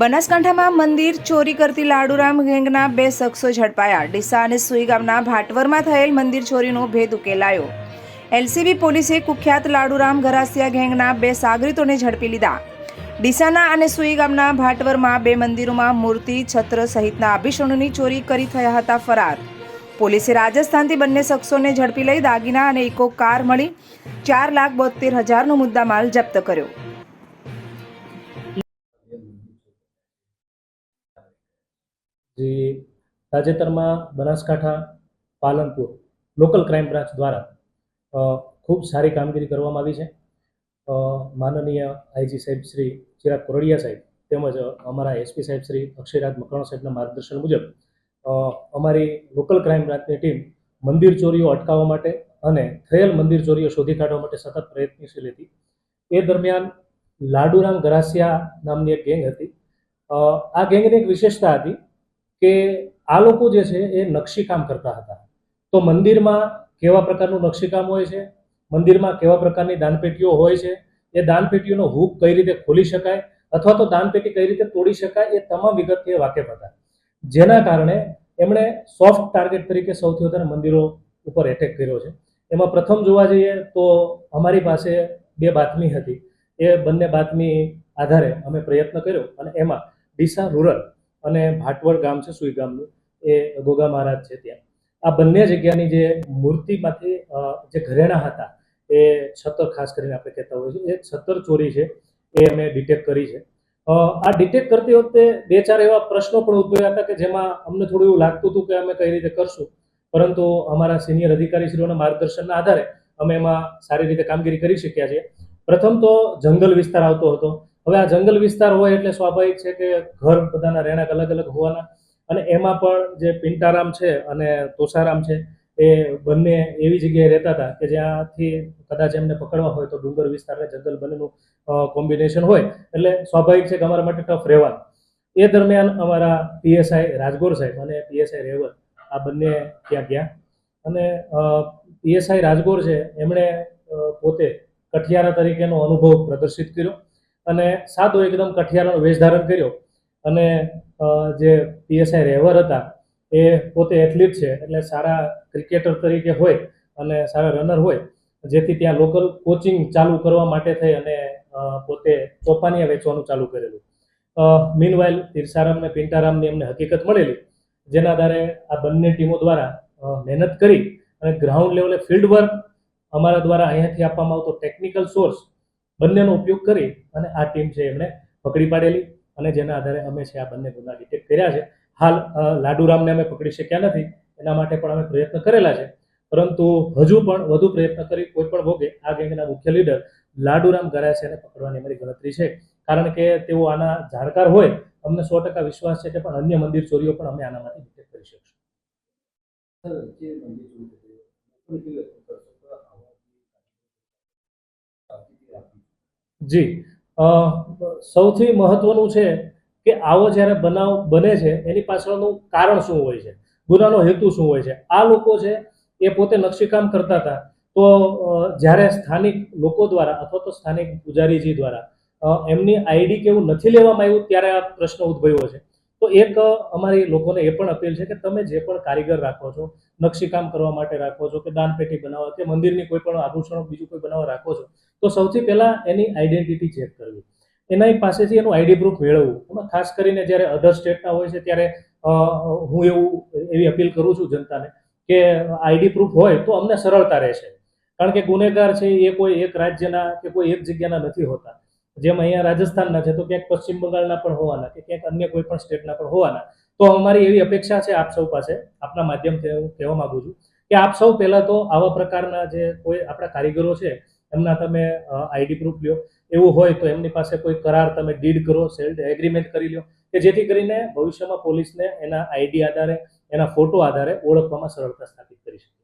બનાસકાંઠામાં મંદિર ચોરી કરતી લાડુરામ ગેંગના બે શખ્સો ઝડપાયા. ડીસા અને સુઈ ગામના ભાટવરમાં થયેલ મંદિર ચોરીનો ભેદ ઉકેલાયો. એલસીબી પોલીસે કુખ્યાત લાડુરામ ગરાસિયા ગેંગના બે સાગરીતોને ઝડપી લીધા. ડીસાના અને સુઈ ગામના ભાટવરમાં બે મંદિરોમાં મૂર્તિ, છત્ર સહિતના આભૂષણોની ચોરી કરી થયા હતા ફરાર. પોલીસે રાજસ્થાનથી બંને શખ્સોને ઝડપી લઈ દાગીના અને ઇકો કાર મળી ચાર લાખ બોતેર હજારનો મુદ્દામાલ જપ્ત કર્યો. જે, તાજેતરમાં Banaskantha, Palanpur local crime branch દ્વારા ખૂબ સારી કામગીરી કરવામાં આવી છે. માનનીય આઈજી સાહેબ શ્રી ચિરાગ કોરડિયા સાહેબ તેમજ અમારા એસપી સાહેબ શ્રી અક્ષયરાજ મકરણ સાહેબના માર્ગદર્શન મુજબ અમારી લોકલ ક્રાઇમ બ્રાન્ચની ટીમ મંદિર ચોરીઓ અટકાવવા માટે અને થયેલ મંદિર ચોરીઓ શોધી કાઢવા માટે સતત પ્રયત્નશીલ હતી. એ દરમિયાન લાડુરામ ગરાસિયા નામની એક ગેંગ હતી. આ ગેંગની એક વિશેષતા હતી કે આ લોકો જે છે એ નકશીકામ કરતા હતા. તો મંદિરમાં કેવા પ્રકારનું નકશીકામ હોય છે? મંદિરમાં કેવા પ્રકારની દાનપેટીઓ હોય છે? એ દાનપેટીઓનો હૂક કઈ રીતે ખોલી શકાય? અથવા તો દાનપેટી કઈ રીતે તોડી શકાય? એ તમામ વિગતથી એ વાકેફ હતા. જેના કારણે એમણે સોફ્ટ ટાર્ગેટ તરીકે સૌથી વધારે મંદિરો ઉપર એટેક કર્યો છે. એમાં પ્રથમ જોવા જઈએ તો અમારી પાસે બે બાતમી હતી. એ બંને બાતમી આધારે અમે પ્રયત્ન કર્યો અને એમાં ડીસા રૂરલ અને ભાટવડ ગામ છે, સુઈ ગામનું, એ ગોગા મહારાજ છે ત્યાં. આ બંને જગ્યાની જે મૂર્તિમાંથી જે ઘરેણા હતા, એ છતર ખાસ કરીને આપણે કહેતા હોઈએ છીએ એ છતર ચોરી છે, એ અમે ડિટેક્ટ કરી છે. આ ડિટેક્ટ કરતી વખતે બે ચાર એવા પ્રશ્નો પણ ઉદ્ભવ્યા હતા કે જેમાં અમને થોડું એવું લાગતું હતું કે અમે કઈ રીતે કરશું. પરંતુ અમારા સિનિયર અધિકારીશ્રીઓના માર્ગદર્શનના આધારે અમે એમાં સારી રીતે કામગીરી કરી શક્યા છીએ. પ્રથમ તો જંગલ વિસ્તાર આવતો હતો. હવે આ જંગલ વિસ્તાર હોય એટલે સ્વાભાવિક છે કે ઘર બધાના રહેણાંક અલગ અલગ હોવાના. અને એમાં પણ જે પિંટારામ છે અને તોસારામ છે, એ બંને એવી જગ્યાએ રહેતા હતા કે જ્યાંથી કદાચ એમને પકડવા હોય તો ડુંગર વિસ્તાર અને જંગલ બંનેનું કોમ્બિનેશન હોય. એટલે સ્વાભાવિક છે કે અમારા માટે ટફ રહેવા એ દરમિયાન અમારા પીએસઆઈ રાજગોર સાહેબ અને પીએસઆઈ રેવત આ બંને ત્યાં ગયા. અને પીએસઆઈ રાજગોર છે, એમણે પોતે કઠિયારા તરીકેનો અનુભવ પ્રદર્શિત કર્યો. અને સાદો એકદમ કઠિયારનો વેશ ધારણ કર્યો. અને જે પીએસઆઈ રેવર હતા, એ પોતે એથ્લીટ છે, એટલે સારા ક્રિકેટર તરીકે હોય અને સારા રનર હોય, જેથી ત્યાં લોકલ કોચિંગ ચાલુ કરવા માટે થઈ અને પોતે ચોપાનિયા વેચવાનું ચાલુ કરેલું. મીનવાઇલ તીર્સારામ અને પિંટારામની અમને હકીકત મળેલી, જેના આધારે આ બંને ટીમો દ્વારા મહેનત કરી અને ગ્રાઉન્ડ લેવલે ફિલ્ડ વર્ક અમારા દ્વારા અહીંયાથી આપવામાં આવતો ટેકનિકલ સોર્સ બંનેનો ઉપયોગ કરી અને આ ટીમ છે એમણે પકડી પાડેલી અને જેના આધારે અમે છે આ બંને ગુના ડિટેક્ટ કર્યા છે. હાલ લાડુરામને અમે પકડી શક્યા નથી, એના માટે પણ અમે પ્રયત્ન કરેલા છે. પરંતુ હજુ પણ વધુ પ્રયત્ન કરી કોઈ પણ ભોગે આ ગેંગના મુખ્ય લીડર લાડુરામ ગરાસિયાને પકડવાની અમારી ગણતરી છે. કારણ કે તેઓ આના જાણકાર હોય, અમને સો ટકા વિશ્વાસ છે કે પણ અન્ય મંદિર ચોરીઓ પણ અમે આનામાંથી ડિટેક્ટ કરી શકીશું. જી. સૌથી મહત્વનું છે કે આવો જ્યારે બનાવ બને છે, એની પાછળનું કારણ શું હોય છે? ગુનાનો હેતુ શું હોય છે? આ લોકો છે એ પોતે નકશીકામ કરતા હતા. તો જ્યારે સ્થાનિક લોકો દ્વારા અથવા તો સ્થાનિક પૂજારીજી દ્વારા એમની આઈડી કેવું નથી લેવામાં આવ્યું, ત્યારે આ પ્રશ્ન ઉદ્ભવ્યો છે. તો એક અમારી લોકોને એ પણ અપીલ છે કે તમે જે પણ કારીગર રાખો છો, નકશીકામ કરવા માટે રાખો છો કે દાનપેટી બનાવો કે મંદિરની કોઈ પણ આભૂષણો, બીજું કોઈ બનાવવા રાખો છો, તો સૌથી પહેલાં એની આઈડેન્ટિટી ચેક કરવી. એના પાસેથી એનું આઈડી પ્રૂફ મેળવવું. એમાં ખાસ કરીને જ્યારે અધર સ્ટેટના હોય છે ત્યારે હું એવું, એવી અપીલ કરું છું જનતાને કે આઈડી પ્રૂફ હોય તો અમને સરળતા રહેશે. કારણ કે ગુનેગાર છે એ કોઈ એક રાજ્યના કે કોઈ એક જગ્યાના નથી હોતા. જેમ અહીંયા રાજસ્થાનના છે, તો ક્યાંક પશ્ચિમ બંગાળના પણ હોવાના કે ક્યાંક અન્ય કોઈ પણ સ્ટેટના પણ હોવાના. તો અમારી એવી અપેક્ષા છે, આપ સૌ પાસે, આપના માધ્યમથી હું કહેવા માંગુ છું કે આપ સૌ પહેલાં તો આવા પ્રકારના જે કોઈ આપણા કારીગરો છે, એમના તમે આઈડી પ્રૂફ લ્યો. એવું હોય તો એમની પાસે કોઈ કરાર તમે ડીડ કરો, સેલ્ડ એગ્રીમેન્ટ કરી લો કે જેથી કરીને ભવિષ્યમાં પોલીસને એના આઈડી આધારે, એના ફોટો આધારે ઓળખવામાં સરળતા સ્થાપિત કરી શકે